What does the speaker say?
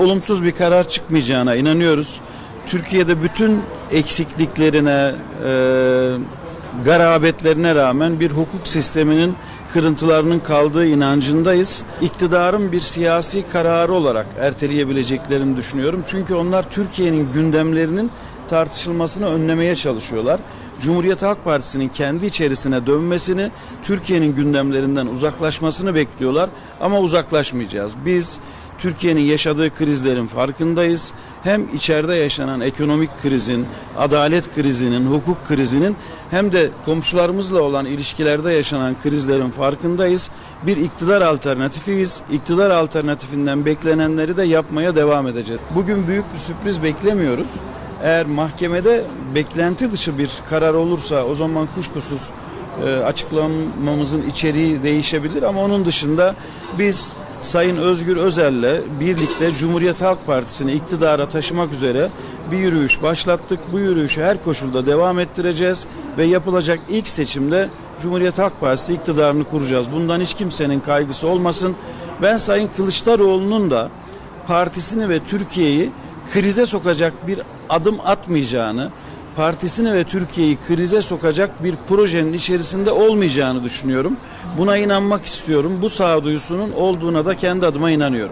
Olumsuz bir karar çıkmayacağına inanıyoruz. Türkiye'de bütün eksikliklerine, e, garabetlerine rağmen bir hukuk sisteminin kırıntılarının kaldığı inancındayız. İktidarın bir siyasi kararı olarak erteleyebileceklerini düşünüyorum. Çünkü onlar Türkiye'nin gündemlerinin tartışılmasını önlemeye çalışıyorlar. Cumhuriyet Halk Partisi'nin kendi içerisine dönmesini, Türkiye'nin gündemlerinden uzaklaşmasını bekliyorlar ama uzaklaşmayacağız. Biz Türkiye'nin yaşadığı krizlerin farkındayız. Hem içeride yaşanan ekonomik krizin, adalet krizinin, hukuk krizinin hem de komşularımızla olan ilişkilerde yaşanan krizlerin farkındayız. Bir iktidar alternatifiyiz. İktidar alternatifinden beklenenleri de yapmaya devam edeceğiz. Bugün büyük bir sürpriz beklemiyoruz. Eğer mahkemede beklenti dışı bir karar olursa o zaman kuşkusuz e, açıklamamızın içeriği değişebilir ama onun dışında biz Sayın Özgür Özel'le birlikte Cumhuriyet Halk Partisi'ni iktidara taşımak üzere bir yürüyüş başlattık. Bu yürüyüşü her koşulda devam ettireceğiz ve yapılacak ilk seçimde Cumhuriyet Halk Partisi iktidarını kuracağız. Bundan hiç kimsenin kaygısı olmasın. Ben Sayın Kılıçdaroğlu'nun da partisini ve Türkiye'yi krize sokacak bir adım atmayacağını, partisini ve Türkiye'yi krize sokacak bir projenin içerisinde olmayacağını düşünüyorum. Buna inanmak istiyorum. Bu sağduyusunun olduğuna da kendi adıma inanıyorum.